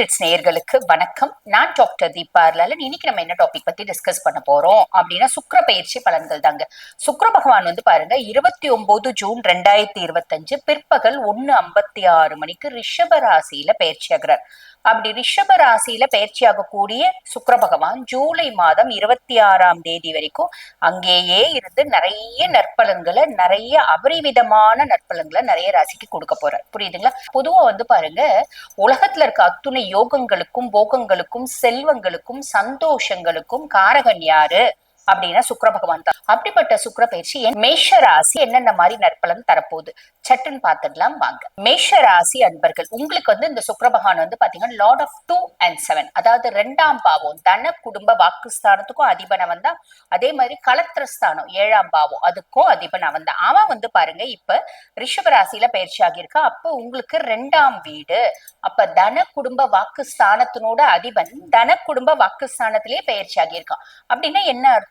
நேயர்களுக்கு வணக்கம். நான் டாக்டர் தீபா லலன் இன்னைக்கு நம்ம என்ன டாபிக் பத்தி டிஸ்கஸ் பண்ண போறோம் அப்படின்னா சுக்கர பயிற்சி பலன்கள் தாங்க. சுக்கர பகவான் வந்து பாருங்க இருபத்தி ஒன்பது ஜூன் ரெண்டாயிரத்தி இருபத்தஞ்சு பிற்பகல் ஒன்னு ஐம்பத்தி ஆறு மணிக்கு ரிஷப ராசியில பயிற்சி ஆகிறார். அப்படி ரிஷப ராசியில பயிற்சி ஆகக்கூடிய சுக்கிர பகவான் ஜூலை மாதம் இருபத்தி ஆறாம் தேதி வரைக்கும் அங்கேயே இருந்து நிறைய நற்பலன்களை நிறைய அபரிவிதமான நற்பலன்களை நிறைய ராசிக்கு கொடுக்க போறார். புரியுதுங்களா? பொதுவா வந்து பாருங்க உலகத்துல இருக்க அத்துணை யோகங்களுக்கும் போகங்களுக்கும் செல்வங்களுக்கும் சந்தோஷங்களுக்கும் காரகன் யாரு? அப்படின்னா சுக்கர பகவான் தான். அப்படிப்பட்ட சுக்கர பயிற்சி மேஷ ராசி என்னென்ன மாதிரி நற்பலன் தரப்போகுது? சட்டுன்னு பார்த்துடலாம் வாங்க. மேஷ ராசி அன்பர்கள் உங்களுக்கு வந்து இந்த சுக்கர பகவான் வந்து பாத்தீங்கன்னா lord of two and seven அதாவது ரெண்டாம் பாவம் தன குடும்ப வாக்குஸ்தானத்துக்கும் அதிபன் அவன் தான். அதே மாதிரி கலத்திரஸ்தானம் ஏழாம் பாவம் அதுக்கும் அதிபன் அவன் தான். அவன் வந்து பாருங்க இப்ப ரிஷப ராசியில பயிற்சி ஆகியிருக்கா. அப்ப உங்களுக்கு ரெண்டாம் வீடு. அப்ப தன குடும்ப வாக்குஸ்தானத்தினோட அதிபன் தன குடும்ப வாக்குஸ்தானத்திலேயே பயிற்சி ஆகியிருக்கான். அப்படின்னா என்ன அர்த்தம்?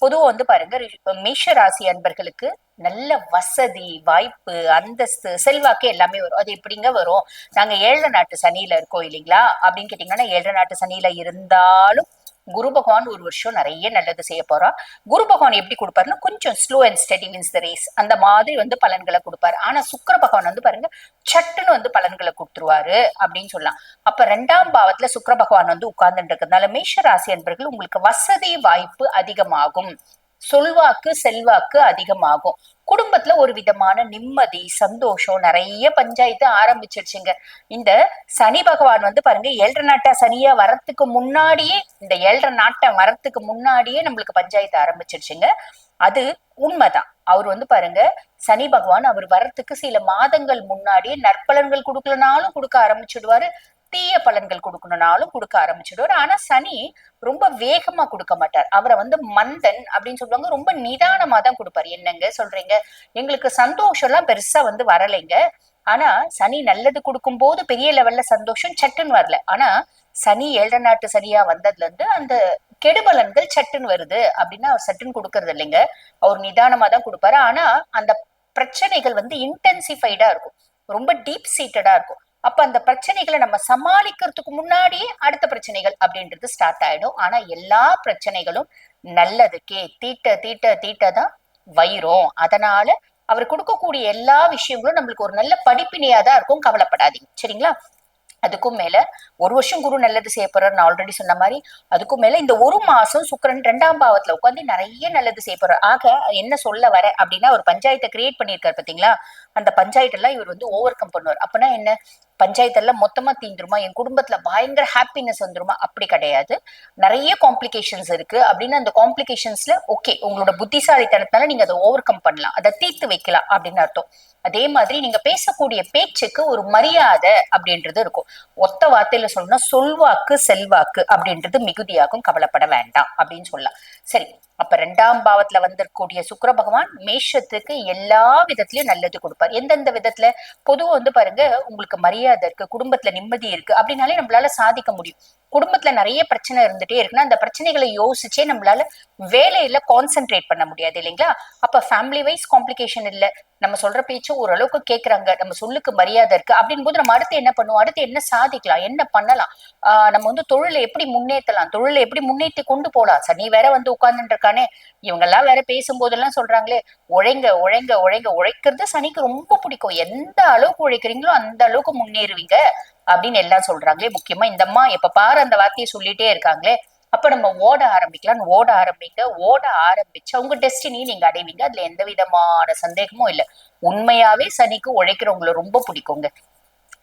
பொதுவா வந்து பாருங்க மேஷ ராசி அன்பர்களுக்கு நல்ல வசதி வாய்ப்பு அந்தஸ்து செல்வாக்கு எல்லாமே வரும். அது எப்படிங்க வரும்? நாங்க ஏழரை நாட்டு சனியில இருக்கோம் இல்லைங்களா? அப்படின்னு கேட்டீங்கன்னா ஏழரை நாட்டு சனியில இருந்தாலும் குரு பகவான் ஒரு வருஷம் நிறைய நல்லது செய்ய போறா. குரு பகவான் எப்படி கொடுப்பாருன்னா கொஞ்சம் slow and steady means the race அந்த மாதிரி வந்து பலன்களை கொடுப்பாரு. ஆனா சுக்கர பகவான் வந்து பாருங்க சட்டுன்னு வந்து பலன்களை கொடுத்துருவாரு அப்படின்னு சொல்லலாம். அப்ப ரெண்டாம் பாவத்துல சுக்கர பகவான் வந்து உட்கார்ந்துட்டு இருக்கிறதுனால மேஷ ராசி அன்பர்கள் உங்களுக்கு வசதி வாய்ப்பு அதிகமாகும். சொல்வாக்கு செல்வாக்கு அதிகமாகும். குடும்பத்துல ஒரு விதமான நிம்மதி சந்தோஷம் நிறைய பஞ்சாயத்து ஆரம்பிச்சிருச்சுங்க. இந்த சனி பகவான் வந்து பாருங்க ஏழரை நாட்டா சனியா வரத்துக்கு முன்னாடியே இந்த ஏழரை நாட்டை வரத்துக்கு முன்னாடியே நம்மளுக்கு பஞ்சாயத்து ஆரம்பிச்சிருச்சுங்க. அது உண்மைதான். அவர் வந்து பாருங்க சனி பகவான் அவர் வரத்துக்கு சில மாதங்கள் முன்னாடியே நற்பலன்கள் கொடுக்கலனாலும் கொடுக்க ஆரம்பிச்சுடுவாரு. தீய பலன்கள் கொடுக்கணும்னாலும் கொடுக்க ஆரம்பிச்சிடுவார். ஆனா சனி ரொம்ப வேகமா கொடுக்க மாட்டார். அவரை வந்து மந்தன் அப்படின்னு சொல்லுவாங்க. ரொம்ப நிதானமா தான் கொடுப்பாரு. என்னங்க சொல்றீங்க? எங்களுக்கு சந்தோஷம் எல்லாம் பெருசா வந்து வரலைங்க. ஆனா சனி நல்லது கொடுக்கும் போது பெரிய லெவல்ல சந்தோஷம் சட்டுன்னு வரல. ஆனா சனி ஏழரை நாட்டு சனியா வந்ததுல இருந்து அந்த கெடுபலன்கள் சட்டுன்னு வருது அப்படின்னா அவர் சட்டுன்னு கொடுக்கறது இல்லைங்க. அவர் நிதானமா தான் கொடுப்பாரு. ஆனா அந்த பிரச்சனைகள் வந்து இன்டென்சிஃபைடா இருக்கும். ரொம்ப டீப் சீட்டடா இருக்கும். அப்ப அந்த பிரச்சனைகளை நம்ம சமாளிக்கிறதுக்கு முன்னாடியே அடுத்த பிரச்சனைகள் அப்படின்றது ஸ்டார்ட் ஆயிடும். ஆனா எல்லா பிரச்சனைகளும் நல்லதுக்கே தீட்ட தீட்ட தீட்ட தான் வயிறும். அதனால அவர் கொடுக்கக்கூடிய எல்லா விஷயங்களும் நம்மளுக்கு ஒரு நல்ல படிப்பினையா தான் இருக்கும். கவலைப்படாதீங்க. சரிங்களா? அதுக்கும் மேல ஒரு வருஷம் குரு நல்லது செய்ய நான் ஆல்ரெடி சொன்ன மாதிரி அதுக்கும் மேல இந்த ஒரு மாசம் சுக்கரன் ரெண்டாம் பாவத்துல உட்காந்து நிறைய நல்லது செய்ய ஆக என்ன சொல்ல வர அப்படின்னா ஒரு பஞ்சாயத்தை கிரியேட் பண்ணியிருக்காரு பாத்தீங்களா? அந்த பஞ்சாயத்து எல்லாம் இவர் வந்து ஓவர் கம் பண்ணுவார். அப்படின்னா என்ன? பஞ்சாயத்து எல்லாம் மொத்தமா தீந்துருமா? என் குடும்பத்துல பயங்கர ஹாப்பினஸ் வந்துருமா? அப்படி கிடையாது. நிறைய காம்ப்ளிகேஷன்ஸ் இருக்கு. அப்படின்னு அந்த காம்ப்ளிகேஷன்ஸ்ல ஓகே உங்களோட புத்திசாலித்தனத்தால நீங்க அதை ஓவர் கம் பண்ணலாம். அதை தீர்த்து வைக்கலாம் அப்படின்னு அர்த்தம். அதே மாதிரி நீங்க பேசக்கூடிய பேச்சுக்கு ஒரு மரியாதை அப்படின்றது இருக்கும். ஒத்த வார்த்தையில சொல்லணும்னா சொல்வாக்கு செல்வாக்கு அப்படின்றது மிகுதியாகும். கவலைப்பட வேண்டாம் அப்படின்னு சொல்லலாம். சரி அப்ப ரெண்டாம் பாவத்துல வந்திருக்கக்கூடிய சுக்கர பகவான் மேஷத்துக்கு எல்லா விதத்திலயும் நல்லது கொடுப்பார். எந்தெந்த விதத்துல? பொதுவா வந்து பாருங்க உங்களுக்கு மரியாதை மரியாதை இருக்கு குடும்பத்துல நிம்மதி இருக்கு அப்படின்னாலே நம்மளால சாதிக்க முடியும். குடும்பத்துல நிறைய பிரச்சனை இருந்துட்டே இருக்குன்னா அந்த பிரச்சனைகளை யோசிச்சே நம்மளால வேலையில கான்சென்ட்ரேட் பண்ண முடியாது இல்லைங்களா? அப்ப ஃபேமிலி வைஸ் காம்ப்ளிகேஷன் இல்ல. நம்ம சொல்ற பேச்சு ஓரளவுக்கு கேக்குறாங்க. நம்ம சொல்லுக்கு மரியாதை இருக்கு. அப்படின் போது நம்ம அடுத்து என்ன பண்ணுவோம்? அடுத்து என்ன சாதிக்கலாம்? என்ன பண்ணலாம்? ஆஹ் நம்ம வந்து தொழிலை எப்படி முன்னேற்றலாம் தொழிலை எப்படி முன்னேற்றி கொண்டு போகலாம் சார் நீ வேற வந்து உட்கார்ந்துட்டு இருக்கானே. இவங்க எல்லாம் வேற பேசும்போதெல்லாம் சொல்றாங்களே. உழைங்க உழைங்க உழைங்க. உழைக்கிறது சனிக்கு ரொம்ப பிடிக்கும். எந்த அளவுக்கு உழைக்கிறீங்களோ அந்த அளவுக்கு முன்னே முன்னேறுவீங்க அப்படின்னு எல்லாம் சொல்றாங்களே. முக்கியமா இந்த அம்மா எப்ப பாரு அந்த வார்த்தையை சொல்லிட்டே இருக்காங்களே. அப்ப நம்ம ஓட ஆரம்பிக்கலாம். ஓட ஆரம்பிங்க. ஓட ஆரம்பிச்சு உங்க டெஸ்டினி நீங்க அடைவீங்க. அதுல எந்த விதமான சந்தேகமும் இல்ல. உண்மையாவே சனிக்கு உழைக்கிறவங்கள ரொம்ப பிடிக்குங்க.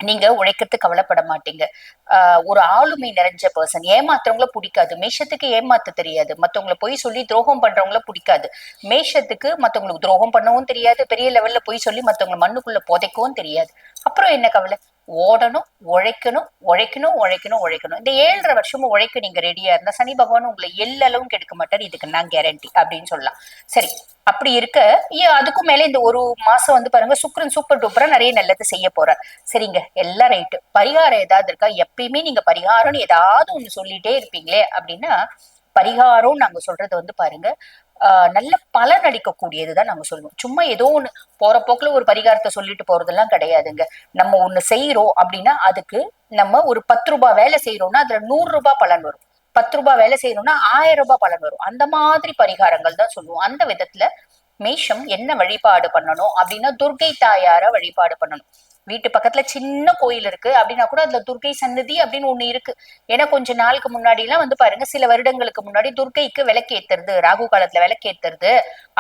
நீங்க உழைக்கிறதுக்கு கவலைப்பட மாட்டீங்க. ஆஹ் ஒரு ஆளுமை நிறைஞ்ச பர்சன் ஏமாத்துறவங்கள பிடிக்காது. மேஷத்துக்கு ஏமாத்த தெரியாது. மத்தவங்கள போய் சொல்லி துரோகம் பண்றவங்கள பிடிக்காது. மேஷத்துக்கு மத்தவங்களுக்கு துரோகம் பண்ணவும் தெரியாது. பெரிய லெவல்ல போய் சொல்லி மத்தவங்களை மண்ணுக்குள்ள புதைக்கவும் தெரியாது. அப்புறம் என்ன கவலை? ஓடணும் உழைக்கணும் உழைக்கணும் உழைக்கணும் உழைக்கணும். இந்த ஏழரை வருஷமும் உழைக்க நீங்க ரெடியா இருந்தா சனி பகவான் உங்களை எல்லளவும் கெடுக்க மாட்டார். இதுக்கு நான் கேரண்டி அப்படின்னு சொல்லலாம். சரி அப்படி இருக்க அதுக்கும் மேல இந்த ஒரு மாசம் வந்து பாருங்க சுக்ரன் சூப்பர் டூப்பரா நிறைய நல்லது செய்ய போறார். சரிங்க எல்லாம் ரைட்டு பரிகாரம் ஏதாவது இருக்கா? எப்பயுமே நீங்க பரிகாரம்னு ஏதாவது ஒண்ணு சொல்லிட்டே இருப்பீங்களே அப்படின்னா பரிகாரம் நாங்க சொல்றது வந்து பாருங்க ஆஹ் நல்ல பலன் அளிக்கக்கூடியதுதான் நாங்க சொல்லுவோம். சும்மா ஏதோ ஒண்ணு போற போக்குல ஒரு பரிகாரத்தை சொல்லிட்டு போறதெல்லாம் கிடையாதுங்க. நம்ம ஒண்ணு செய்யறோம் அப்படின்னா அதுக்கு நம்ம ஒரு பத்து ரூபாய் வேலை செய்யறோம்னா அதுல நூறு ரூபாய் பலன் வரும். பத்து ரூபாய் வேலை செய்யறோம்னா ஆயிரம் ரூபாய் பலன் வரும். அந்த மாதிரி பரிகாரங்கள் தான் சொல்லுவோம். அந்த விதத்துல மேஷம் என்ன வழிபாடு பண்ணணும் அப்படின்னா துர்கை தாயார வழிபாடு பண்ணணும். வீட்டு பக்கத்துல சின்ன கோயில் இருக்கு. அப்படின்னா கூட அதுல துர்கை சன்னதி அப்படின்னு ஒண்ணு இருக்கு. ஏன்னா கொஞ்ச நாளுக்கு முன்னாடி எல்லாம் வந்து பாருங்க சில வருடங்களுக்கு முன்னாடி துர்கைக்கு விளக்கேத்துறது ராகு காலத்துல விளக்கேத்துறது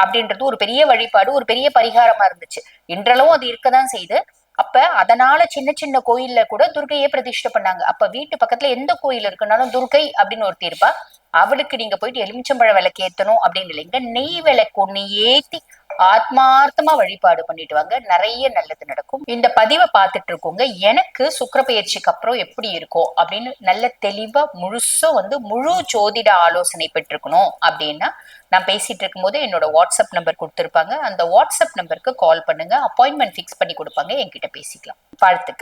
அப்படின்றது ஒரு பெரிய வழிபாடு ஒரு பெரிய பரிகாரமா இருந்துச்சு. இன்றளவும் அது இருக்கதான் செய்யுது அப்ப அதனால சின்ன சின்ன கோயில்ல கூட துர்கையே பிரதிஷ்டை பண்ணாங்க. அப்ப வீட்டு பக்கத்துல எந்த கோயில் இருக்குனாலும் துர்கை அப்படின்னு ஒருத்தி இருப்பா. அவளுக்கு நீங்க போயிட்டு எலுமிச்சம்பழ விளக்கு ஏத்தணும் அப்படின்னு இல்லைங்க நெய் விளக்கு ஒண்ணு ஏத்தி ஆத்மார்த்தமா வழிபாடு பண்ணிட்டு வாங்க. நிறைய நல்லது நடக்கும். இந்த பதிவை பார்த்துட்டு இருக்கோங்க. எனக்கு சுக்கிர பயிற்சிக்கு அப்புறம் எப்படி இருக்கும் அப்படின்னு நல்ல தெளிவா முழுசும் வந்து முழு ஜோதிட ஆலோசனை பெற்றிருக்கணும் அப்படின்னா நான் பேசிட்டு இருக்கும்போது என்னோட வாட்ஸ்அப் நம்பர் கொடுத்துருப்பாங்க. அந்த வாட்ஸ்அப் நம்பருக்கு கால் பண்ணுங்க. அப்பாயின்மெண்ட் ஃபிக்ஸ் பண்ணி கொடுப்பாங்க. என்கிட்ட பேசிக்கலாம். வாழ்த்துக்கள்.